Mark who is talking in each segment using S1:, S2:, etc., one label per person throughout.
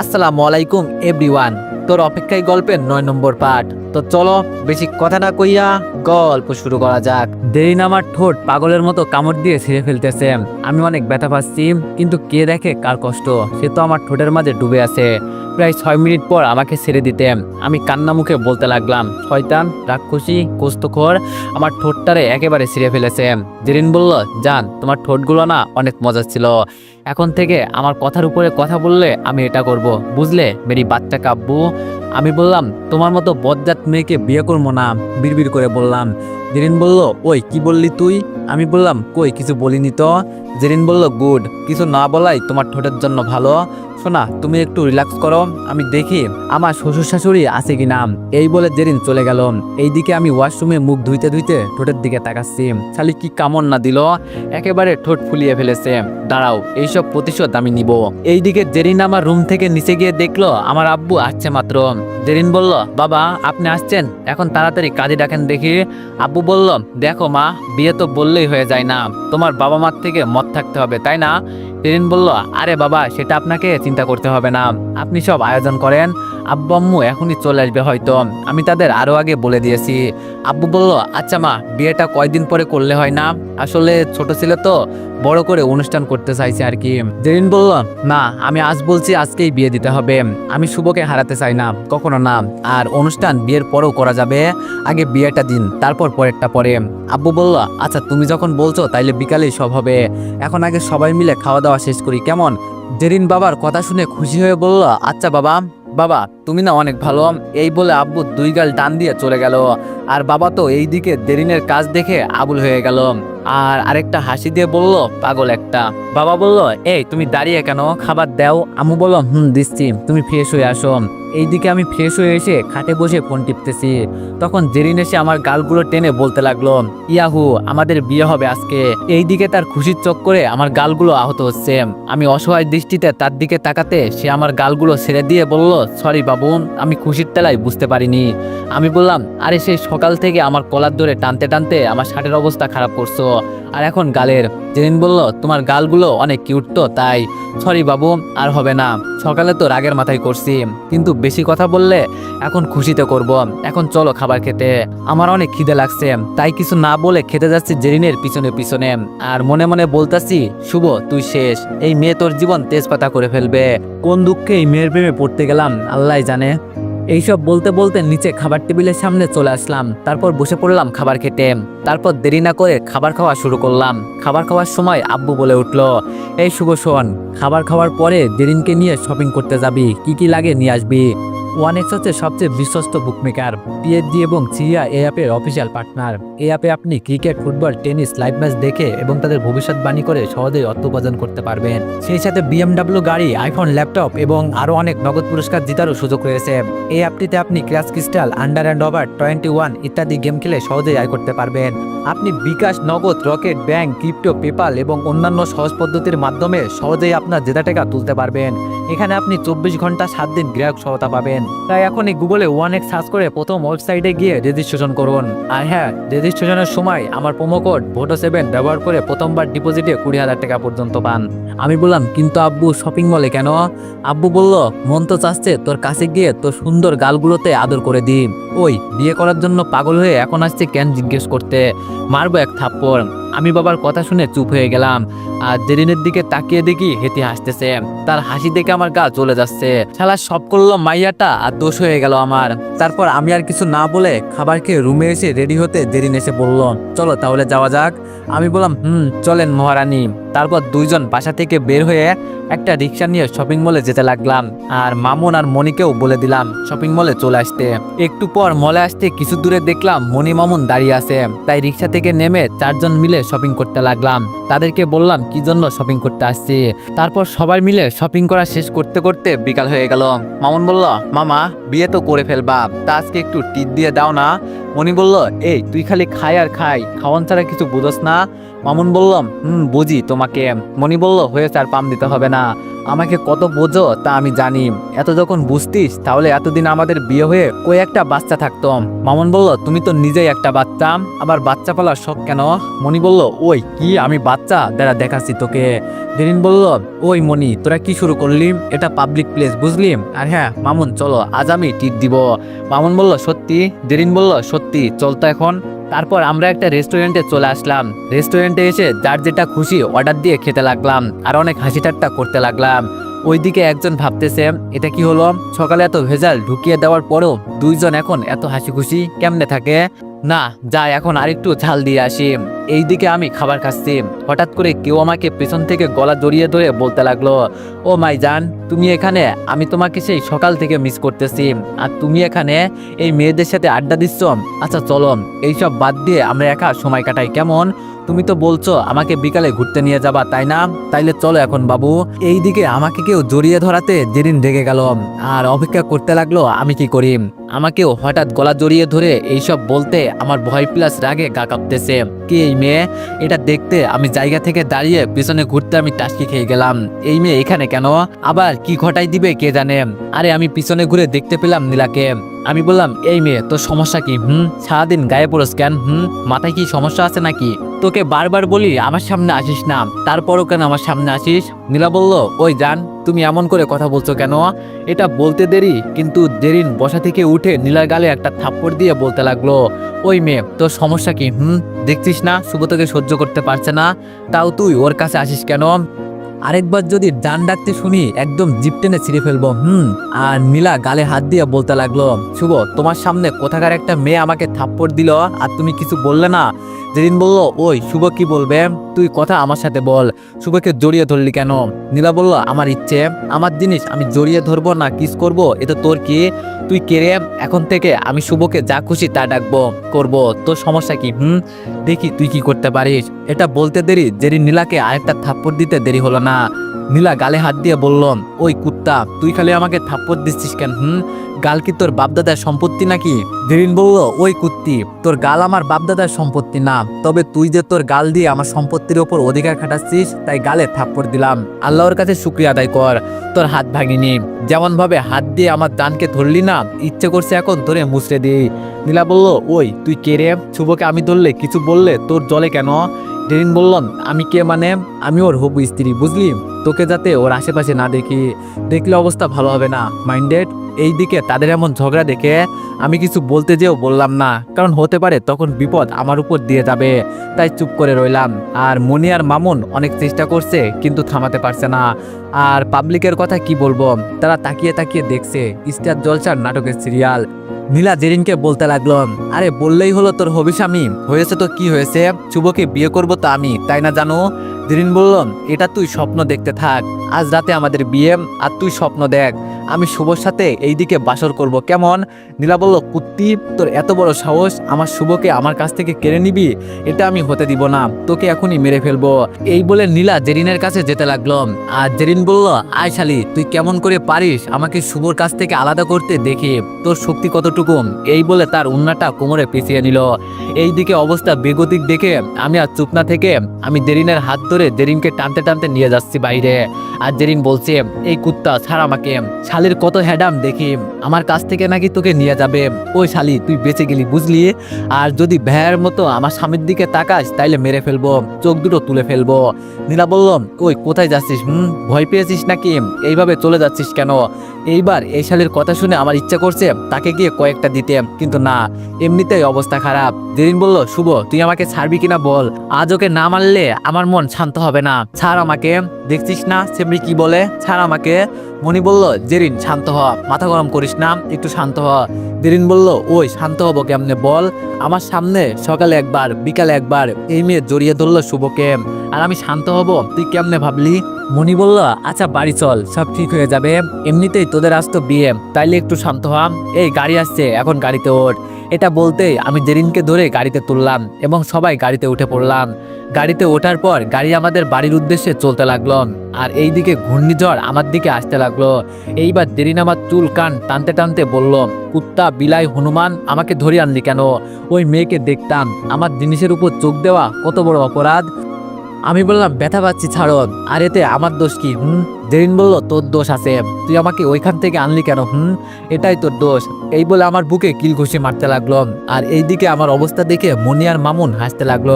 S1: আসসালামু আলাইকুম, এভরিওয়ান। তোর অপেক্ষায় গল্পের নয় নম্বর পাঠ। তো চলো, বেশি কথা না কইয়া গল্প শুরু করা যাক। দেরিন আমার ঠোঁট পাগলের মতো কামড় দিয়ে ছিঁড়ে ফেলতেছে। আমি অনেক ব্যথা পাচ্ছি, কিন্তু কে দেখে কার কষ্ট? সে তো আমার ঠোঁটের মাঝে ডুবে আছে। প্রায় ছয় মিনিট পর আমাকে ছেড়ে দিতে। আমি কান্না মুখে বলতে লাগলাম, শয়তান, রাক্ষসী কোস্তখোর আমার ঠোঁটটারে একেবারে ছিঁড়ে ফেলেছে। জেরিন বলল, জান, তোমার ঠোঁটগুলো না অনেক মজা ছিল। এখন থেকে আমার কথার উপরে কথা বললে আমি এটা করব। বুঝলে? মেরি বাচ্চা কাব্যু আমি বললাম, তোমার মতো বজ্জাত মেয়েকে বিয়ে করব না, বিড়বিড় করে বললাম। জেরিন বলল, ওই, কি বললি তুই? আমি বললাম, কই, কিছু বলিনি তো? জেরিন বলল, গুড, কিছু না বলাই তোমার ঠোঁটের জন্য ভালো। শোনা, তুমি একটু রিল্যাক্স করো, আমি দেখি আমার শ্বশুর শাশুড়ি আছে কি না। এই বলে জেরিন চলে গেল। এইদিকে আমি ওয়াশরুমে মুখ ধুইতে ধুইতে ঠোঁটের দিকে তাকাচ্ছি। শালি কি কামড় না দিল, একেবারে ঠোঁট ফুলিয়ে ফেলেছে। দাঁড়াও, এইসব প্রতিশোধ আমি নিব। এইদিকে জেরিন আমার রুম থেকে নিচে গিয়ে দেখল, আমার আব্বু আসছে মাত্র। জেরিন বলল, বাবা, আপনি আসছেন? এখন তাড়াতাড়ি কাজে ডাকেন দেখি। আব্বু বলল, দেখো মা, বিয়ে তো বললেই হয়ে যায় না। তোমার বাবা মার থেকে মত থাকতে হবে, তাই না? জেরিন বলল আরে বাবা সেটা আপনাকে চিন্তা করতে হবে না। আপনি সব আয়োজন করেন আব্বু আম্মু এখনই চলে আসবে হয়তো। আমি তাদের আরও আগে বলে দিয়েছি। আব্বু বলল আচ্ছা মা, বিয়েটা কয়দিন পরে করলে হয় না? আসলে ছোট ছেলে তো, বড় করে অনুষ্ঠান করতে চাইছে আর কি। জেরিন বলল না আমি আজ বলছি আজকেই বিয়ে দিতে হবে। আমি শুভকে হারাতে চাই না, কখনো না। আর অনুষ্ঠান বিয়ের পরেও করা যাবে। আগে বিয়েটা দিন, তারপর পরেরটা পরে। আব্বু বলল আচ্ছা তুমি যখন বলছো, তাইলে বিকালেই সব হবে। এখন আগে সবাই মিলে খাওয়া দাওয়া শেষ করি, কেমন? জেরিন বাবার কথা শুনে খুশি হয়ে বলল আচ্ছা বাবা। বাবা তুমি না অনেক ভালো। এই বলে আব্বু দুই গাল টান দিয়ে চলে গেল। আর বাবা তো এই দিকে দেরিনের কাজ দেখে আবুল হয়ে গেল। আর আরেকটা হাসি দিয়ে বলল, পাগল একটা। বাবা বলল, এই, তুমি দাঁড়িয়ে কেন? খাবার দাও। আমু বলল, হুম, দিচ্ছি। তুমি ফ্রেশ হয়ে আসো। এইদিকে আমি ফ্রেশ হয়ে এসে খাটে বসে ফোন টিপতেছি। তখন জেরিন এসে আমার গালগুলো টেনে বলতে লাগল, ইয়াহু, আমাদের বিয়ে হবে আজকে। এইদিকে তার খুশির চোখ করে আমার গালগুলো আহত হচ্ছে। আমি অসহায় দৃষ্টিতে তার দিকে তাকাতে সে আমার গালগুলো ছেড়ে দিয়ে বলল, সরি বাবু। আমি খুশির তেলায় বুঝতে পারিনি। আমি বললাম, আরে সেই সকাল থেকে আমার কলার ধরে টানতে টানতে আমার শার্টের অবস্থা খারাপ করছ। আর এখন গালের জেরিন বলল, তোমার গালগুলো অনেক কিউট তো, তাই সরি বাবু, আর হবে না। সকালে তো রাগের মাথায় করছি, কিন্তু বেশি কথা বললে এখন খুশিতে করব। এখন চলো খাবার খেতে। আমার অনেক খিদে লাগছে, তাই কিছু না বলে খেতে যাচ্ছি জেরিনের পিছনে পিছনে। আর মনে মনে বলতাছি, শুভ, তুই শেষ। এই মেয়ে তোর জীবন তেজপাতা করে ফেলবে। কোন দুঃখে এই মেয়ের প্রেমে পড়তে গেলাম আল্লাহ জানে। এইসব বলতে বলতে নিচে খাবার টেবিলের সামনে চলে আসলাম। তারপর বসে পড়লাম খাবার খেতে। তারপর দেরি না করে খাবার খাওয়া শুরু করলাম। খাবার খাওয়ার সময় আব্বু বলে উঠল, এই শুভ শোন, খাবার খাওয়ার পরে দেরিনকে নিয়ে শপিং করতে যাবি। কি কি লাগে নিয়ে আসবি? ওয়ান এক্স হচ্ছে সবচেয়ে বিশ্বস্ত বুকমেকার পিএইচডি এবং চিয়া এ অ্যাপের অফিসিয়াল পার্টনার এই অ্যাপে আপনি cricket football tennis live match দেখে এবং তাদের ভবিষ্যৎবাণী করে সহজেই অর্থ উপার্জন করতে পারবেন। সেই সাথে বিএমডাব্লিউ গাড়ি আইফোন ল্যাপটপ এবং আরও অনেক নগদ পুরস্কার জিতারও সুযোগ রয়েছে। এই অ্যাপটিতে আপনি crash crystal under and over twenty one ইত্যাদি গেম খেলে সহজেই আয় করতে পারবেন। আপনি বিকাশ, নগদ রকেট ব্যাংক ক্রিপ্টো পেপাল এবং অন্যান্য সহজ পদ্ধতির মাধ্যমে সহজেই আপনার জেতা টাকা তুলতে পারবেন। এখানে আপনি চব্বিশ ঘণ্টা সাত দিন গ্রাহক সহায়তা পাবেন। তাই এখনই গুগলে ওয়ান এক্স সার্চ করে প্রথম ওয়েবসাইটে গিয়ে রেজিস্ট্রেশন করুন। আর হ্যাঁ রেজিস্ট্রেশনের সময় আমার প্রোমো কোড ভোটো সেভেন ব্যবহার করে প্রথমবার ডিপোজিটে কুড়ি হাজার টাকা পর্যন্ত পান। আমি বললাম, কিন্তু আব্বু শপিং মলে কেন? আব্বু বলল, মন তো চাচ্ছে তোর কাছে গিয়ে তোর সুন্দর গালগুলোতে আদর করে দি ওই, বিয়ে করার জন্য পাগল হয়ে এখন আসছে কেন জিজ্ঞেস করতে? মারবো এক থাপ্পড়। আমি বাবার কথা শুনে চুপ হয়ে গেলাম। আর জেরিনের দিকে তাকিয়ে দেখি হেঁটে হাসতেছে। তার হাসি দেখে আমার গা চলে যাচ্ছে। শালা সব করল মাইয়াটা আর দোষ হয়ে গেল আমার। তারপর আমি আর কিছু না বলে খাবার খেয়ে রুমে এসে রেডি হতে জেরিন এসে বলল, চলো তাহলে যাওয়া যাক। আমি বললাম, হুম, চলেন মহারানী। তারপর দুইজন বাসা থেকে বের হয়ে একটা রিক্সা নিয়ে শপিং মলে যেতে লাগলাম। আর মামুন আর মনিকেও বলে দিলাম শপিং মলে চলে আসতে। একটু পর মলে আসতে কিছু দূরে দেখলাম মনি মামুন দাঁড়িয়ে আছে। তাই রিক্সা থেকে নেমে চারজন মিলে শপিং করতে লাগলাম। তাদেরকে বললাম, কি জন্য শপিং করতে আসছি? তারপর সবাই মিলে শপিং করা শেষ করতে করতে বিকাল হয়ে গেল। মামুন বলল, মামা, বিয়ে তো করে ফেলবা। তা আজকে একটু টিপ দিয়ে দাও না। মনি বলল, এই, তুই খালি খাই আর খাই। খাওয়ান ছাড়া কিছু বুঝোস না। মামুন বললাম, হুম, বুঝি তোমাকে মনি বলল, হয়েছে আর পাম দিতে হবে না। আমাকে কত বোঝো তা আমি জানি। এত যখন বুঝতিস, তাহলে এতদিন আমাদের বিয়ে হয়ে কই একটা বাচ্চা থাকতো মামুন বলল, তুমি তো নিজেই একটা বাচ্চা, আবার বাচ্চা পালার শখ কেন? মনি বলল, ওই কি, আমি বাচ্চা? দাঁড়া, দেখাচ্ছি তোকে। জেরিন বলল, ওই মনি তোরা কি শুরু করলি? এটা পাবলিক প্লেস বুঝলি? আর হ্যাঁ মামুন, চলো, আজ আমি টিট দিব। মামুন বলল, সত্যি? জেরিন বলল, সত্যি, চল তো এখন। তারপর আমরা একটা রেস্টুরেন্টে চলে আসলাম। রেস্টুরেন্টে এসে যার যেটা খুশি অর্ডার দিয়ে খেতে লাগলাম আর অনেক হাসি ঠাট্টা করতে লাগলাম। ওইদিকে একজন ভাবতেছে, এটা কি হলো? সকালে এত ভেজাল ঢুকিয়ে দেওয়ার পরেও দুইজন এখন এত হাসি খুশি কেমনে থাকে? না, যা, এখন আরেকটু ঝাল দিয়ে আসি। এইদিকে আমি খাবার খাচ্ছি। হঠাৎ করে কেউ আমাকে পেছন থেকে গলা জড়িয়ে ধরে বলতে লাগল, ও মাই জান, তুমি এখানে? আমি তোমাকে সেই সকাল থেকে মিস করতেছি। আর তুমি এখানে? এই মেয়েদের সাথে আড্ডা দিচ্ছ? আচ্ছা চলো। এইসব বাদ দিয়ে আমরা একা সময় কাটাই। কেমন? তুমি তো বলছো আমাকে বিকালে ঘুরতে নিয়ে যাবা, তাই না? তাইলে চলো এখন, বাবু। এইদিকে আমাকে কেউ জড়িয়ে ধরাতে যেদিন রেগে গেল। আর অপেক্ষা করতে লাগল, আমি কি করি? আমাকেও হঠাৎ গলা জড়িয়ে ধরে এইসব বলতে আমার ভয় প্লাস রাগে গা কাঁপতেছে। কি এই মেয়ে? এটা দেখতে আমি জায়গা থেকে দাঁড়িয়ে পিছনে ঘুরতে আমি টাসকি খেয়ে গেলাম। এই মেয়ে এখানে কেন? আবার কি ঘটাই দিবে কে জানে? আরে আমি পিছনে ঘুরে দেখতে পেলাম নীলাকে। আমি বললাম, এই মেয়ে, তোর সমস্যা কি? হুম? সারাদিন গায়ে পড়োস কেন? হুম? মাথায় কি সমস্যা আছে নাকি? তোকে বারবার বলি আমার সামনে আসিস না। তারপরও কেন আমার সামনে আসিস? নীলা বলল, ওই জান, তুমি এমন করে কথা বলছো কেন এটা বলতে দেরি, কিন্তু দেরিন বসা থেকে উঠে নীলার গালে একটা থাপ্পড় দিয়ে বলতে লাগল, ওই মেয়ে, তোর সমস্যা কি, হুম? দেখছিস না, শুভ তোকে সহ্য করতে পারছে না, তাও তুই ওর কাছে আসিস কেন? আরেকবার যদি ডান ডাকতে শুনি, একদম জিপ টেনে ছিঁড়ে ফেলব, হুম? আর নীলা গালে হাত দিয়ে বলতে লাগল, শুভ, তোমার সামনে কোথাকার একটা মেয়ে আমাকে থাপ্পড় দিল, আর তুমি কিছু বললে না? যেদিন বলল, ওই শুভ কি বলবে? তুই কথা আমার সাথে বল। শুভকে জড়িয়ে ধরলি কেন? নীলা বলল, আমার ইচ্ছে, আমার জিনিস আমি জড়িয়ে ধরবো না, কিস করব? এটা তোর কি? তুই কেড়ে এখন থেকে আমি শুভকে যা খুশি তা ডাকবো, করব। তোর সমস্যা কি, হুম? দেখি তুই কি করতে পারিস। এটা বলতে দেরি, যেদিন নীলাকে আরেকটা থাপ্পড় দিতে দেরি হলো না। নীলা গালে হাত দিয়ে বলল, ওই কুত্তা, তুই খালি আমাকে থাপ্পড় দিচ্ছিস কেন, হুম? গাল কি তোর বাপদাদার সম্পত্তি নাকি? জেরিন বলল, ওই কুত্তি, তোর গাল আমার বাপদাদার সম্পত্তি না, তবে তুই যে তোর গাল দিয়ে আমার সম্পত্তির ওপর অধিকার খাটাচ্ছিস, তাই গালে থাপ্পড় দিলাম। আল্লাহর কাছে শুক্রিয়া আদায় কর, তোর হাত ভাঙিনি। যেমন ভাবে হাত দিয়ে আমার দানকে ধরলি না, ইচ্ছে করছে এখন ধরে মুছড়ে দিই। নীলা বলল, ওই, তুই কে রে? শুভকে আমি ধরলে কিছু বললে তোর জলে কেন? জেরিন বললাম, আমি কে মানে? আমি ওর হবু স্ত্রী, বুঝলি? তোকে যাতে ওর আশেপাশে না দেখি, দেখলে অবস্থা ভালো হবে না। মাইন্ডেড এই দিকে তাদের এমন ঝগড়া দেখে আমি কিছু বলতে যেও বললাম না। কারণ হতে পারে তখন বিপদ আমার উপর দিয়ে যাবে। তাই চুপ করে রইলাম। আর মনি আর মামুন অনেক চেষ্টা করছে, কিন্তু থামাতে পারছে না। আর পাবলিকের কথা কি বলব? তারা তাকিয়ে তাকিয়ে দেখছে, স্টার জলসার নাটকের সিরিয়াল নীলা জেরিনকে বলতে লাগল, আরে, বললেই হলো তোর হবিস্বামী হয়েছে তো কি হয়েছে? শুভকে বিয়ে করব তো আমি, তাই না জানো? জেরিন বলল, এটা তুই স্বপ্ন দেখতে থাক। আজ রাতে আমাদের বিয়ে, আর তুই স্বপ্ন দেখ। আমি শুভর সাথে এইদিকে বাসর করব। কেমন? নীলা বলল, কুত্তি, তোর এত বড় সাহস, আমার শুভকে আমার কাছ থেকে কেড়ে নিবি? এটা আমি হতে দিব না, তোকে এখনই মেরে ফেলব। এই বলে নীলা জেরিনের কাছে যেতে লাগল। আর জেরিন বলল, আয় শালি, তুই কেমন করে পারিস আমাকে শুভর কাছ থেকে আলাদা করতে দেখি, তোর শক্তি কতটুকু? এই বলে তার উন্নাটা কোমরে পিছিয়ে নিল। এইদিকে অবস্থা বেগতিক দেখে আমি আর চুপ না থেকে আমি জেরিনের হাত ধরে জেরিনকে টানতে টানতে নিয়ে যাচ্ছি বাইরে। আর জেরিন বলছে, এই কুত্তা, ছাড় আমাকে শালির কত হ্যাডাম দেখি। আমার কাছ থেকে নাকি তোকে নিয়ে যাবে। ওই শালি, তুই বেঁচে গেলি বুঝলি? আর যদি ভ্যার মতো আমার স্বামীর দিকে তাকাস, তাইলে মেরে ফেলব, চোখ দুটো তুলে ফেলব। নীলা বলল, ওই, কোথায় যাচ্ছিস, হুম? ভয় পেয়েছিস নাকি? এইভাবে চলে যাচ্ছিস কেন? এইবার এই শালির কথা শুনে আমার ইচ্ছা করছে তাকে গিয়ে কয়েকটা দিতে। কিন্তু না, এমনিতেই অবস্থা খারাপ। যেদিন বলল, শুভ, তুই আমাকে ছাড়বি কিনা বল? আজ ওকে না মারলে আমার মন শান্ত হবে না। ছাড় আমাকে। দেখছিস না সেমনি কি বলে? ছাড় আমাকে। মনি বলল, জেরিন, শান্ত হ, মাথা গরম করিস না, একটু শান্ত হ। জেরিন বলল, ওই, শান্ত হব কেমনে বল? আমার সামনে সকালে একবার, বিকালে একবার এই মেয়ে জড়িয়ে ধরলো শুভকে। আর আমি শান্ত হব? তুই কেমনে ভাবলি? মনি বলল আচ্ছা বাড়ি চল, সব ঠিক হয়ে যাবে। এমনিতেই তোদের আজ তো বিয়ে। তাইলে একটু শান্ত হ। এই, গাড়ি আসছে, এখন গাড়িতে ওঠ। এটা বলতেই আমি জেরিনকে ধরে গাড়িতে তুললাম এবং সবাই গাড়িতে উঠে পড়লাম। গাড়িতে ওঠার পর গাড়ি আমাদের বাড়ির উদ্দেশ্যে চলতে লাগল। আর এইদিকে ঘূর্ণিঝড় আমার দিকে আসতে লাগল। এইবার জেরিন আমার চুল, কান টানতে টানতে বলল, কুত্তা, বিলাই, হনুমান, আমাকে ধরে আনলি কেন? ওই মেয়েকে দেখতাম। আমার জিনিসের উপর চোখ দেওয়া কত বড় অপরাধ। আমি বললাম, ব্যথা পাচ্ছি, ছাড়ো। আর এতে আমার দোষ কি? হুম? জেরিন বলল, তোর দোষ আছে। তুই আমাকে ওইখান থেকে আনলি কেন? হুম? এটাই তোর দোষ। এই বলে আমার বুকে কিল ঘুষি মারতে লাগল। আর এইদিকে আমার অবস্থা দেখে মনি আর মামুন হাসতে লাগল।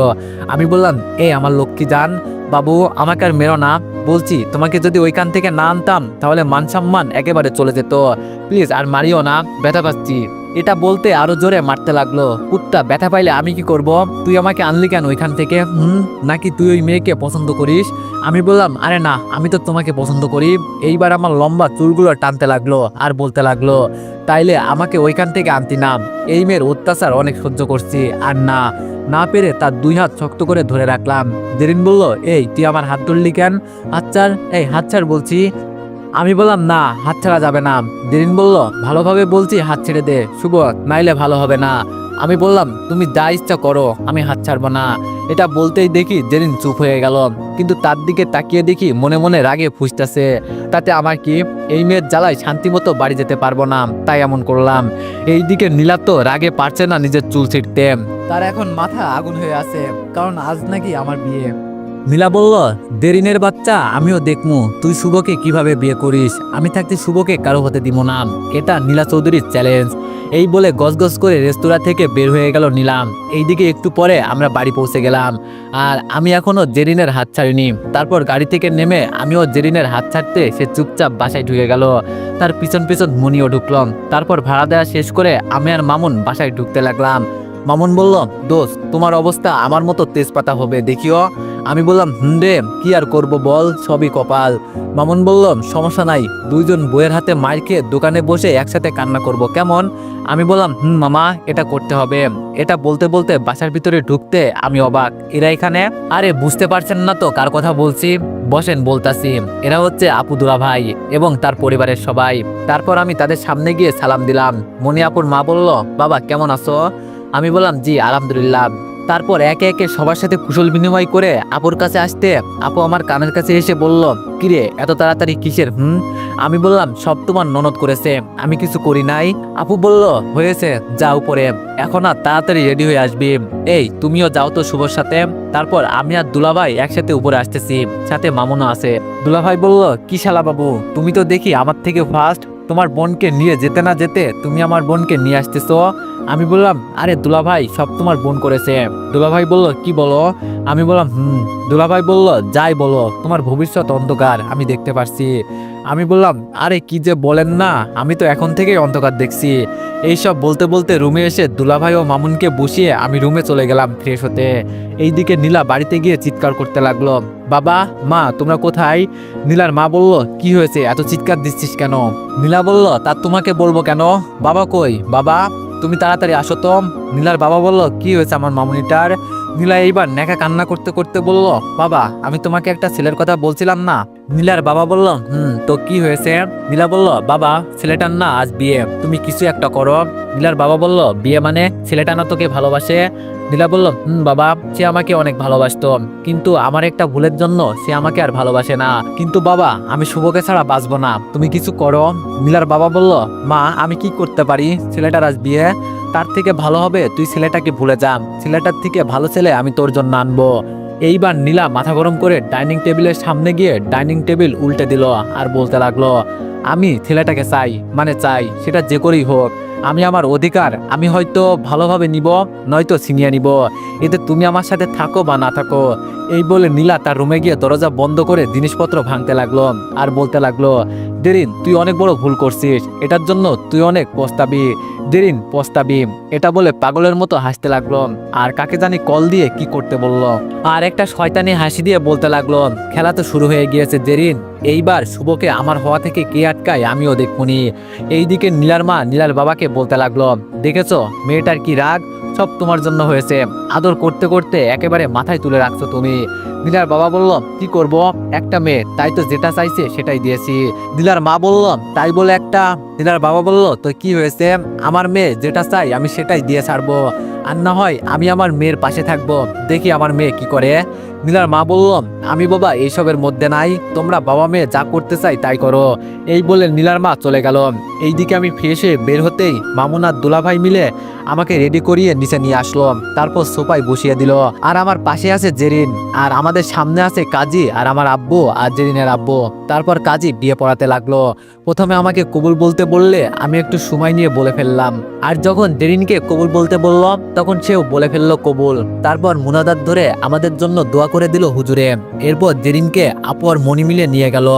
S1: আমি বললাম এই আমার লক্ষ্মী যান বাবু, আমাকে আর মেরো না। বলছি, তোমাকে যদি ওইখান থেকে না আনতাম, তাহলে মান সম্মান একেবারে চলে যেত। প্লিজ, আর মারিও না। ব্যথা পাচ্ছি। এটা বলতে আরও জোরে মারতে লাগল। কুত্তা, ব্যথা পাইলে আমি কি করব? তুই আমাকে আনলি কেন ওইখান থেকে? হুম? নাকি তুই ওই মেয়েকে পছন্দ করিস? আমি বললাম, আরে না, আমি তো তোমাকে পছন্দ করি। এইবার আমার লম্বা চুলগুলো টানতে লাগল আর বলতে লাগল, তাইলে আমাকে ওইখান থেকে আনতি নাম এই মেয়ের অত্যাচার অনেক সহ্য করছি। আর না না পেরে তার দুই হাত শক্ত করে ধরে রাখলাম। দেরিন বলল, এই, তুই আমার হাত ধরলি কেন? হাতছাড় এই হাতছাড় বলছি। আমি বললাম, না, হাত ছাড়া যাবে না। দেরিন বলল, ভালোভাবে বলছি, হাত ছেড়ে দে, শুভ, নাইলে ভালো হবে না। আমি বললাম, তুমি যা ইচ্ছা করো, আমি হাত ছাড়বো না। এটা বলতেই দেখি জেরিন চুপ হয়ে গেল। কিন্তু তার দিকে তাকিয়ে দেখি মনে মনে রাগে ফুসতেছে। তাতে আমার কি, এই মেয়ের জ্বালায় শান্তিমতো বাড়ি যেতে পারব না, তাই এমন করলাম। এই দিকে নীলা তো রাগে পারছে না নিজের চুল ছিটতে তার এখন মাথা আগুন হয়ে আছে, কারণ আজ নাকি আমার বিয়ে। নীলা বলল দেরিনের বাচ্চা, আমিও দেখমু। তুই শুভকে কীভাবে বিয়ে করিস? আমি থাকতে শুভকে কারও হতে দিব না। এটা নীলা চৌধুরীর চ্যালেঞ্জ এই বলে গজগজ করে রেস্তোরাঁ থেকে বের হয়ে গেল নিলাম। এইদিকে একটু পরে আমরা বাড়ি পৌঁছে গেলাম। আর আমি এখনও জেরিনের হাত ছাড়িনি। তারপর গাড়ি থেকে নেমে আমিও জেরিনের হাত ছাড়তে সে চুপচাপ বাসায় ঢুকে গেল। তার পিছন পিছন মনিও ঢুকলাম তারপর ভাড়া দেওয়া শেষ করে আমি আর মামুন বাসায় ঢুকতে লাগলাম। মামুন বলল, দোস্ত, তোমার অবস্থা আমার মতো তেজপাতা হবে, দেখিও। আমি বললাম, হুম রে, কি আর করব বল, সবই কপাল। মামুন বললাম সমস্যা নাই, দুইজন বইয়ের হাতে খেয়ে দোকানে বসে একসাথে কান্না করব, কেমন? আমি বললাম, হুম মামা, এটা করতে হবে। এটা বলতে বলতে বাসার ভিতরে ঢুকতে আমি অবাক। এরা এখানে? আরে, বুঝতে পারছেন না তো, কার কথা বলছি? বসেন, বলতাছি। এরা হচ্ছে আপু দুলা ভাই এবং তার পরিবারের সবাই। তারপর আমি তাদের সামনে গিয়ে সালাম দিলাম। মনি আপুর মা বলল, বাবা, কেমন আছো? আমি বললাম, জি, আলহামদুলিল্লাহ। তারপর একে একে সবার সাথে কুশল বিনিময় করে আপুর কাছে আসতে আপু আমার কানের কাছে এসে বলল, কিরে, এত তাড়াতাড়ি কিসের, হুম? আমি বললাম, সব তোমার ননদ করেছে, আমি কিছু করি নাই। আপু বলল, হয়েছে যা উপরে এখন আর তাড়াতাড়ি রেডি হয়ে আসবি। এই, তুমিও যাও তো শুভর সাথে। তারপর আমি আর দুলাভাই একসাথে উপরে আসতেছি, সাথে মামুনও আছে। দুলাভাই বলল, কি শালা বাবু, তুমি তো দেখি আমার থেকে ফার্স্ট তোমার বোনকে নিয়ে যেতে না যেতে তুমি আমার বোনকে নিয়ে আসতেছো? আমি বললাম, আরে দুলা ভাই সব তোমার বোন করেছে। দুলা ভাই বলল, কি বলো? আমি বললাম, হুম। দুলাভাই বলল, যাই বলো, তোমার ভবিষ্যৎ অন্ধকার, আমি দেখতে পারছি। আমি বললাম, আরে কি যে বলেন না, আমি তো এখন থেকেই অন্ধকার দেখছি। এইসব বলতে বলতে রুমে এসে দুলাভাই ও মামুনকে বসিয়ে আমি রুমে চলে গেলাম ফ্রেশ হতে। এইদিকে নীলা বাড়িতে গিয়ে চিৎকার করতে লাগল, বাবা, মা, তোমরা কোথায়? নীলার মা বলল, কি হয়েছে? এত চিৎকার দিচ্ছিস কেন? নীলা বলল, তা তোমাকে বলব কেন? বাবা কই? বাবা, তুমি তাড়াতাড়ি আসো তো। নীলার বাবা বলল, কি হয়েছে আমার মামুনিটার? নীলা এইবার নেকা কান্না করতে করতে বলল, বাবা, আমি তোমাকে একটা ছেলের কথা বলছিলাম না নীলার বাবা বলল, হুম, তো কি হয়েছে? নীলা বলল, বাবা, ছেলেটার না আজ বিয়ে। তুমি কিছু একটা করো। নীলার বাবা বলল, বিয়ে মানে ছেলেটা না তোকে ভালোবাসে? নীলা বলল, হুম, বাবা, সে আমাকে অনেক ভালোবাসতো। কিন্তু আমার একটা ভুলের জন্য সে আমাকে আর ভালোবাসে না। কিন্তু বাবা, আমি শুভকে ছাড়া বাঁচবো না। তুমি কিছু করো? নীলার বাবা বলল, মা, আমি কি করতে পারি? ছেলেটার আজ বিয়ে। তার থেকে ভালো হবে তুই ছেলেটাকে ভুলে যা। ছেলেটার থেকে ভালো ছেলে আমি তোর জন্য আনব। এইবার নীলা মাথা গরম করে ডাইনিং টেবিলের সামনে গিয়ে ডাইনিং টেবিল উল্টে দিল আর বলতে লাগল আমি ছেলেটাকে চাই মানে চাই, সেটা যে করেই হোক। আমি আমার অধিকার, আমি হয়তো ভালোভাবে নিব, নয়তো ছিনিয়ে নিব। এতে তুমি আমার সাথে থাকো বা না থাকো। এই বলে নীলা তার রুমে গিয়ে দরজা বন্ধ করে জিনিসপত্র ভাঙতে লাগল আর বলতে লাগল, দেরিন, তুই অনেক বড় ভুল করছিস। এটার জন্য তুই অনেক পস্তাবি। দেরিন, পস্তাবি। এটা বলে পাগলের মতো হাসতে লাগল আর কাকে জানি কল দিয়ে কি করতে বলল। আর একটা শয়তানি হাসি দিয়ে বলতে লাগল, খেলা তো শুরু হয়ে গিয়েছে, দেরিন। এইবার শুভকে আমার হওয়া থেকে কে আটকায় আমিও দেখুনি। এইদিকে নীলার মা নীলার বাবাকে বলতে লাগল, দেখেছ, মেয়েটার কি রাগ? সব তোমার জন্য হয়েছে। আদর করতে করতে একেবারে মাথায় তুলে রাখছো তুমি। নীলার বাবা বলল, কি করব? একটা মেয়ে, তাই তো যেটা চাইছে সেটাই দিয়েছি। নীলার মা বলল, তাই বলে একটা। নীলার বাবা বলল তো কি হয়েছে? আমার মেয়ে যেটা চাই আমি সেটাই দিয়ে ছাড়বো। আর না হয় আমি আমার মেয়ের পাশে থাকব। দেখি আমার মেয়ে কি করে? নীলার মা বলল, আমি বাবা এইসবের মধ্যে নাই। তোমরা বাবা মেয়ে যা করতে চাই তাই করো। এই বলে নীলার মা চলে গেল। এইদিকে আমি হয়ে বের হতেই মামুন আর দুলাভাই মিলে আমাকে রেডি করিয়ে নিচে নিয়ে আসলো। তারপর সোফায় বসিয়ে দিল। আর আমার পাশে আছে জেরিন। আর আমার আমাদের সামনে আছে কাজী আর আমার আব্বু, আর জেরিনের আব্বু। তারপর কাজী বিয়ে পড়াতে লাগল। প্রথমে আমাকে কবুল বলতে বললে আমি একটু সময় নিয়ে বলে ফেললাম। আর যখন জেরিনকে কবুল বলতে বললাম তখন সেও বলে ফেলল কবুল। তারপর মুনাদার ধরে আমাদের জন্য দোয়া করে দিল হুজুরে। এরপর জেরিনকে আপু আর মনি মিলে নিয়ে গেল।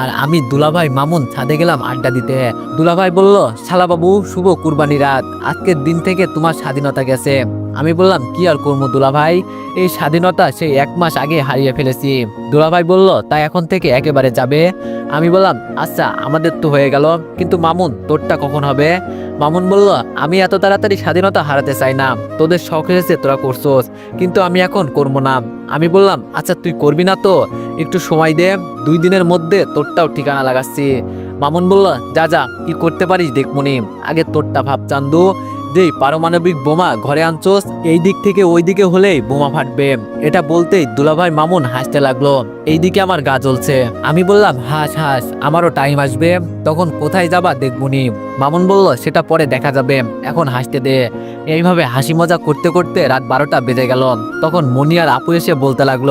S1: আর আমি দুলাভাই মামুন ছাদে গেলাম আড্ডা দিতে। দুলাভাই বলল শালাবাবু শুভ কুরবানি রাত। আজকের দিন থেকে তোমার স্বাধীনতা গেছে। আমি বললাম, কি আর করব দুলাভাই? এই স্বাধীনতা সেই এক মাস আগে হারিয়ে ফেলেছি। দুলাভাই বলল, তাই এখন থেকে একেবারে যাবে? আমি বললাম আচ্ছা আমাদের তো হয়ে গেল। কিন্তু মামুন, তোরটা কখন হবে? মামুন বলল, আমি এত তাড়াতাড়ি স্বাধীনতা হারাতে চাই না। তোদের শখ হয়েছে, তোরা করছোস। কিন্তু আমি এখন করব না। আমি বললাম আচ্ছা তুই করবি না তো? একটু সময় দে, দুই দিনের মধ্যে তোরটাও ঠিকানা লাগাচ্ছি। মামুন বলল, যা যা, কি করতে পারিস দেখমনি। আগে তোরটা ভাব, চান্দু। যেই পারমাণবিক বোমা ঘরে আনছোস এই দিক থেকে ওই দিকে হলেই বোমা ফাটবে। এটা বলতেই দুলাভাই মামুন হাসতে লাগল। এইদিকে আমার গা জ্বলছে। আমি বললাম, হাস হাস, আমারও টাইম আসবে। তখন কোথায় যাবা দেখবনি? মামুন বলল, সেটা পরে দেখা যাবে। এখন হাসতে দে। এইভাবে হাসি মজা করতে করতে রাত বারোটা বেজে গেল। তখন মনি আর আপু এসে বলতে লাগল,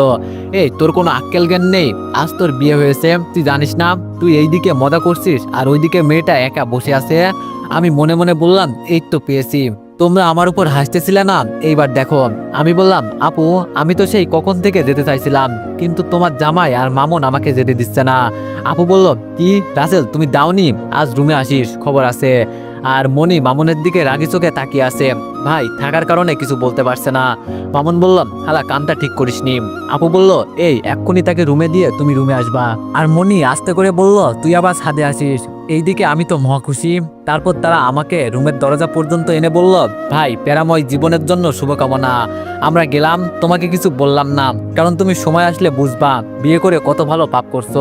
S1: এই, তোর কোনো আক্কেল জ্ঞান নেই? আজ তোর বিয়ে হয়েছে। তুই জানিস না, তুই এইদিকে মজা করছিস আর ওইদিকে মেয়েটা একা বসে আছে। আমি মনে মনে বললাম, এই তো পেয়েছি। তোমরা আমার উপর হাসতেছিলে না? এইবার দেখো। আমি বললাম, আপু, আমি তো সেই কখন থেকে যেতে চাইছিলাম, কিন্তু তোমার জামাই আর মামুন আমাকে যেতে দিচ্ছে না। আপু বলল, কি? রাসেল, তুমি দাওনি? আজ রুমে আসিস, খবর আছে। আর মনি মামুনের দিকে রাগি চোখে তাকিয়ে আছে। ভাই, থাকার কারণে কিছু বলতে পারছে না। মামুন বলল হালা কানটা ঠিক করিস নি আপু বলল, এই, এক্ষুনি তাকে রুমে দিয়ে তুমি রুমে আসবা। আর মনি আস্তে করে বলল, তুই আবার ছাদে আসিস। এইদিকে আমি তো মহা খুশি। তারপর তারা আমাকে রুমের দরজা পর্যন্ত এনে বলল, ভাই, প্যারাময় জীবনের জন্য শুভকামনা। আমরা গেলাম, তোমাকে কিছু বললাম না। কারণ তুমি সময় আসলে বুঝবা, বিয়ে করে কত ভালো পাপ করছ।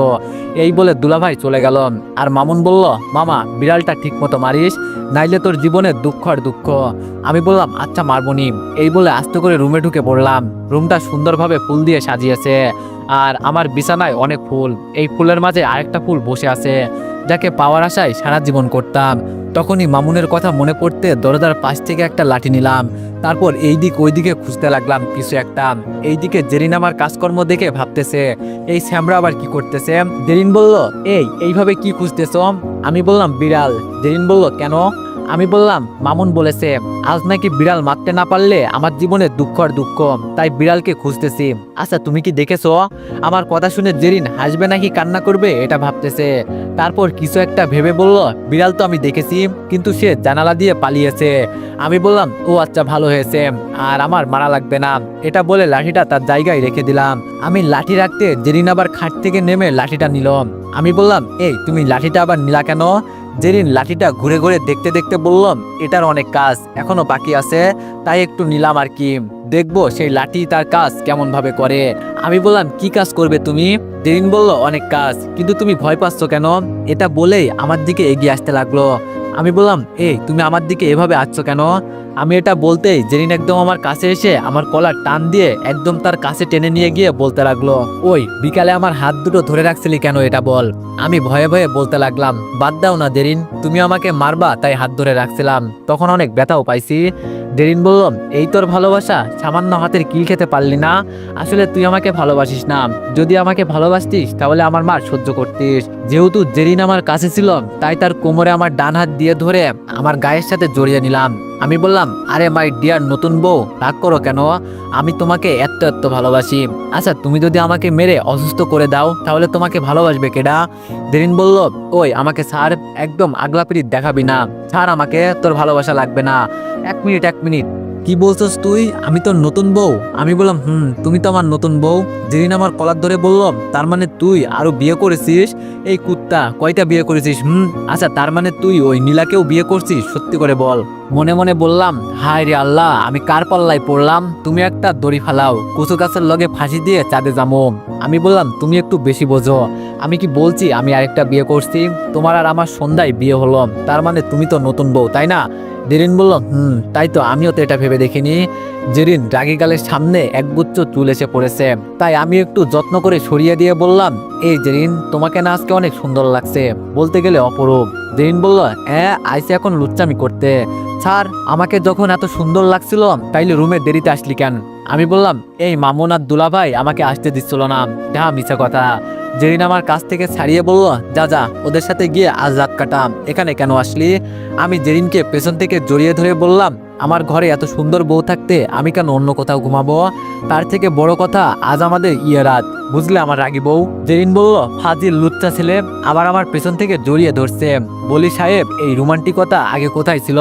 S1: এই বলে দুলাভাই চলে গেল। আর মামুন বলল, মামা, বিড়ালটা ঠিক মতো মারিস, নাইলে তোর জীবনে দুঃখ আর দুঃখ। আমি বললাম আচ্ছা মারবনি এই বলে আস্তে করে রুমে ঢুকে পড়লাম। রুমটা সুন্দরভাবে ফুল দিয়ে সাজিয়েছে। আর আমার বিছানায় অনেক ফুল। এই ফুলের মাঝে আরেকটা ফুল বসে আছে, যাকে পাওয়ার আশায় সারা জীবন করতাম। Yeah. তখনই মামুনের কথা মনে পড়তে দরজার পাশ থেকে একটা লাঠি নিলাম। তারপর এই দিক ওই দিকে খুঁজতে লাগলাম কিছু একটা। এইদিকে জেরিন আমার কাজকর্ম দেখে ভাবতেছে, এই শ্যামরা আবার কি করতেছে? জেরিন বলল, এই, এইভাবে কি খুঁজতেছ? আমি বললাম, বিড়াল। জেরিন বলল, কেন? আমি বললাম, মামুন বলেছে, আজ নাকি বিড়াল মারতে না পারলে আমার জীবনে দুঃখ আর দুঃখ, তাই বিড়ালকে খুঁজতেছি। আচ্ছা তুমি কি দেখেছ? আমার কথা শুনে জেরিন হাসবে নাকি কান্না করবে, এটা ভাবতেছে। তারপর কিছু একটা ভেবে বলল, বিড়াল তো আমি দেখেছি। কিন্তু সে জানালা দিয়ে পালিয়েছে। আমি বললাম, ও আচ্ছা ভালো হয়েছে, আর আমার মারা লাগবে না। এটা বলে লাঠিটা তার জায়গায় রেখে দিলাম। আমি লাঠি রাখতে জেরিন আবার খাট থেকে নেমে লাঠিটা নিল। আমি বললাম, এই, তুমি লাঠিটা আবার নিলা কেন? জেরিন লাঠিটা ঘুরে ঘুরে দেখতে দেখতে বললাম এটার অনেক কাজ এখনও বাকি আছে, তাই একটু নিলাম আর কি। দেখব সেই লাঠি তার কাজ কেমন ভাবে করে। আমি বললাম, কি কাজ করবে তুমি? জেরিন বলল, অনেক কাজ, কিন্তু তুমি ভয় পাচ্ছ কেন? এটা বলেই আমার দিকে এগিয়ে আসতে লাগল। আমি বললাম এই তুমি আমার দিকে এভাবে আসছো কেন? আমি এটা বলতেই জেরিন একদম আমার কাছে এসে আমার কলার টান দিয়ে একদম তার কাছে টেনে নিয়ে গিয়ে বলতে লাগল, ওই, বিকালে আমার হাত দুটো ধরে রাখছিলি কেন এটা বল? আমি ভয়ে ভয়ে বলতে লাগলাম, বাদ দাও না দেরিন তুমি আমাকে মারবা, তাই হাত ধরে রাখছিলাম। তখন অনেক ব্যথাও পাইছি। দেরিন বলল, এই তোর ভালোবাসা, সামান্য হাতের কিল খেতে পারলি না। আসলে তুই আমাকে ভালোবাসিস না। যদি আমাকে ভালোবাসতিস, তাহলে আমার মার সহ্য করতিস। যেহেতু জেরিন আমার কাছে ছিল, তাই তার কোমরে আমার ডান হাত দিয়ে ধরে আমার গায়ের সাথে জড়িয়ে নিলাম। আমি বললাম, আরে মাই ডিয়ার নতুন বউ, রাগ করো কেন? আমি তোমাকে এত এত ভালোবাসি। আচ্ছা তুমি যদি আমাকে মেরে অসুস্থ করে দাও, তাহলে তোমাকে ভালোবাসবে কেডা? দেরিন বলল, ওই, আমাকে স্যার একদম আগলা পিরিত দেখাবি না। স্যার, আমাকে তোর ভালোবাসা লাগবে না। এক মিনিট এক মিনিট। কি বলছস তুই? আমি তোর নতুন বউ। আমি বললাম, হুম, তুমি তো আমার নতুন বউ। যেদিন আমার কলার ধরে বললাম, তার মানে তুই আরও বিয়ে করেছিস? এই কুত্তা, কয়টা বিয়ে করেছিস, হুম? আচ্ছা তার মানে তুই ওই নীলাকেও বিয়ে করছিস, সত্যি করে বল। মনে মনে বললাম, হায় রে আল্লাহ, আমি কার পাল্লায় পড়লাম? তুমি একটা দড়ি ফালাও, কুচু গাছের লগে ফাঁসি দিয়ে চাঁদে যাব আমি বললাম, তুমি একটু বেশি বোঝো। আমি কি বলছি, আমি আরেকটা বিয়ে করছি? তোমার আর আমার সন্ধ্যায় বিয়ে হলো। তার মানে তুমি তো নতুন বউ, তাই না? জেরিন বলল, হুম, তাই তো, আমিও তো এটা ভেবে দেখিনি। জেরিন রাগি গালের সামনে একগুচ্ছ চুল এসে পড়েছে। তাই আমি একটু যত্ন করে সরিয়ে দিয়ে বললাম, এই জেরিন, তোমাকে না আজকে অনেক সুন্দর লাগছে। বলতে গেলে অপরূপ। জেরিন বলল হ্যাঁ আইসে এখন লুচ্চামি করতে। স্যার, আমাকে যখন এত সুন্দর লাগছিল, তাইলে রুমে দেরিতে আসলি কেন? আমি বললাম, এই মামুন আর দুলা ভাই আমাকে আসতে দিচ্ছিল না। যা মিছা কথা। জেরিন আমার কাছ থেকে ছাড়িয়ে বলল, যা যা, ওদের সাথে গিয়ে আজ রাত কাটাম, এখানে কেন আসলি? আমি জেরিনকে পেছন থেকে জড়িয়ে ধরে বললাম আমার ঘরে এত সুন্দর বউ থাকতে আমি কেন অন্য কোথাও ঘুমাবো? তার থেকে বড় কথা, আজ আমাদের ইয়ে রাত। বুঝলে আমার রাগি বউ? জেরিন বলল, ফাজিল লুচ্চা ছেলে, আবার আমার পেছন থেকে জড়িয়ে ধরছে। বলি, সাহেব, এই রোমান্টিকতা আগে কোথায় ছিল?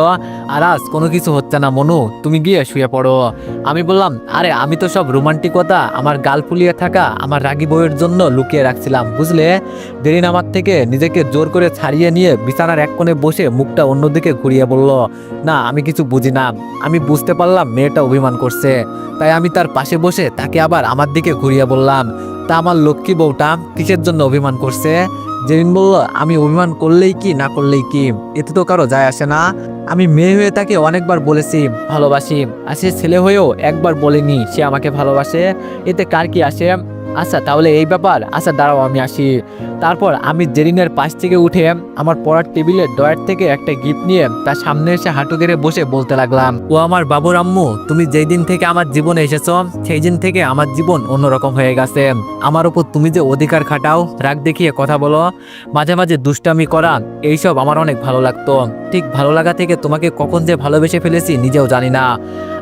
S1: আর আজ কোনো কিছু হচ্ছে না, মনু। তুমি গিয়ে শুয়ে পড়ো। আমি বললাম, আরে, আমি তো সব রোমান্টিকতা আমার গাল ফুলিয়ে থাকা আমার রাগি বউয়ের জন্য লুকিয়ে রাখছিলাম, বুঝলে? জেরিন আমার থেকে নিজেকে জোর করে ছাড়িয়ে নিয়ে বিছানার এক কোণে বসে মুখটা অন্যদিকে ঘুরিয়ে বলল, না, আমি কিছু বুঝি না। আমি বুঝতে পারলাম মেয়েটা অভিমান করছে। তাই আমি তার পাশে বসে তাকে আবার আমার দিকে ঘুরিয়ে বললাম, তা আমার লক্ষ্মী বউটা কিসের জন্য অভিমান করছে? জেরিন বলল, আমি অভিমান করলেই কি, না করলেই কি, এতে তো কারও যায় আসে না। আমি মেয়ে হয়ে তাকে অনেকবার বলেছি, ভালোবাসি। আর সে ছেলে হয়েও একবার বলেনি, সে আমাকে ভালোবাসে। এতে কার কি আসে? আচ্ছা তাহলে এই ব্যাপার। আচ্ছা দাঁড়াও, আমি আসি। তারপর আমি জেরিনের পাশ থেকে উঠে আমার পড়ার টেবিলের ডয়ার থেকে একটা গিফট নিয়ে তার সামনে এসে হাঁটু গেড়ে বসে বলতে লাগলাম, ও আমার বাবুর আম্মু, তুমি যেই দিন থেকে আমার জীবনে এসেছ, সেই দিন থেকে আমার জীবন অন্যরকম হয়ে গেছে। আমার উপর তুমি যে অধিকার খাটাও, রাগ দেখিয়ে কথা বলো। মাঝে মাঝে দুষ্টামি করা, এইসব আমার অনেক ভালো লাগতো। ঠিক ভালো লাগা থেকে তোমাকে কখন যে ভালোবেসে ফেলেছি, নিজেও জানি না।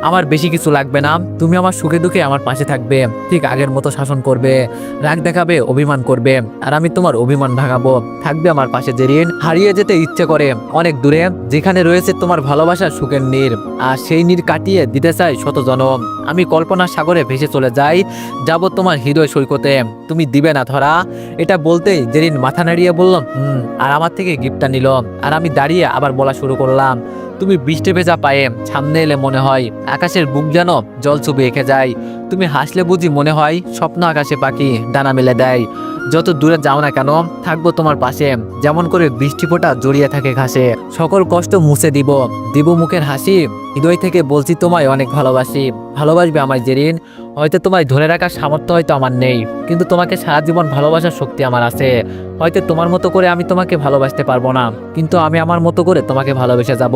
S1: আমার বেশি কিছু লাগবে না। তুমি আমার সুখে দুঃখে আমার পাশে থাকবে। ঠিক আগের মতো শাসন করবে। রাগ দেখাবে, অভিমান করবে। আর আমি তোমার অভিমান ভাঙাবো। থাকবে আমার পাশে জেরিন হারিয়ে যেতে ইচ্ছে করে। অনেক দূরে, যেখানে রয়েছে তোমার ভালোবাসার সুখের নীর। আর সেই নীর কাটিয়ে দিতে চাই শত জনম। আমি কল্পনার সাগরে ভেসে চলে যাই, যাব তোমার হৃদয় সৈকতে। তুমি দিবে না ধরা। এটা বলতেই জেরিন মাথা নাড়িয়ে বললাম হুম। আর আমার থেকে গিফটটা নিল। আর আমি দাঁড়িয়ে আবার বলা শুরু করলাম তুমি বৃষ্টি ভেজা পায়ে সামনে এলে মনে হয় আকাশের বুক যেন জল চুবে এঁকে যায়। তুমি হাসলে বুঝি মনে হয় স্বপ্ন আকাশে পাখি ডানা মেলে দেয়। যত দূরে যাও না কেন, থাকব তোমার পাশে। যেমন করে বৃষ্টি ফোটা জড়িয়ে থাকে ঘাসে। সকল কষ্ট মুছে দিব। দিব মুখের হাসি। হৃদয় থেকে বলছি তোমায় অনেক ভালোবাসি। ভালোবাসবে আমার জেরিন হয়তো তোমায় ধরে রাখার সামর্থ্য হয়তো আমার নেই, কিন্তু তোমাকে সারা জীবন ভালোবাসার শক্তি আমার আছে। হয়তো তোমার মতো করে আমি তোমাকে ভালোবাসতে পারব না, কিন্তু আমি আমার মতো করে তোমাকে ভালোবেসে যাব।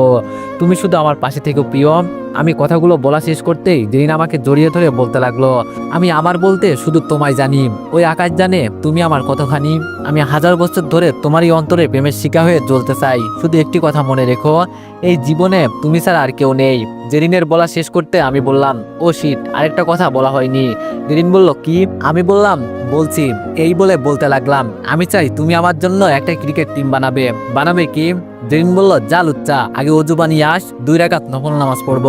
S1: তুমি শুধু আমার পাশে থেকে প্রিয় আমি কথাগুলো বলা শেষ করতেই জেরিন আমাকে জড়িয়ে ধরে বলতে লাগল, আমি আমার বলতে শুধু তোমায় জানি। ওই আকাশ জানে তুমি আমার কতখানি। আমি হাজার বছর ধরে তোমারই অন্তরে প্রেমের শিকা হয়ে জ্বলতে চাই। শুধু একটি কথা মনে রেখো, এই জীবনে তুমি ছাড়া আর কেউ নেই। জেরিনের বলা শেষ করতে আমি বললাম, ও শিট, আরেকটা কথা বলা হয়নি। জেরিন বলল, কি? আমি বললাম, বলছি। এই বলে বলতে লাগলাম, আমি চাই তুমি আমার জন্য একটা ক্রিকেট টিম বানাবে। বানাবে কি? জেরিন বলল যা লুচ্চা আগে অজু বানিয়ে আস, দুই রাকাত নফল নামাজ পড়ব।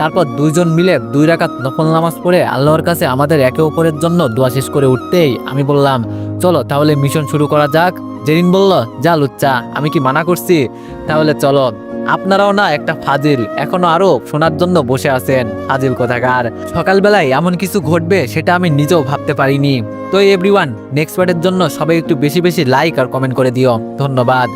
S1: তারপর দুইজন মিলে দুই রাকাত নফল নামাজ পড়ে আল্লাহর কাছে আমাদের একে অপরের জন্য দোয়া শেষ করে উঠতেই আমি বললাম, চলো তাহলে মিশন শুরু করা যাক। জেরিন বলল যা লুচ্চা আমি কি মানা করছি? তাহলে চলো, আপনারাও না একটা ফাজিল, এখনও আরও শোনার জন্য বসে আছেন। ফাজিল কোথাকার? সকালবেলায় এমন কিছু ঘটবে সেটা আমি নিজেও ভাবতে পারিনি। তো এভরিওয়ান নেক্সট পার্টের জন্য সবাই একটু বেশি বেশি লাইক আর কমেন্ট করে দিও। ধন্যবাদ।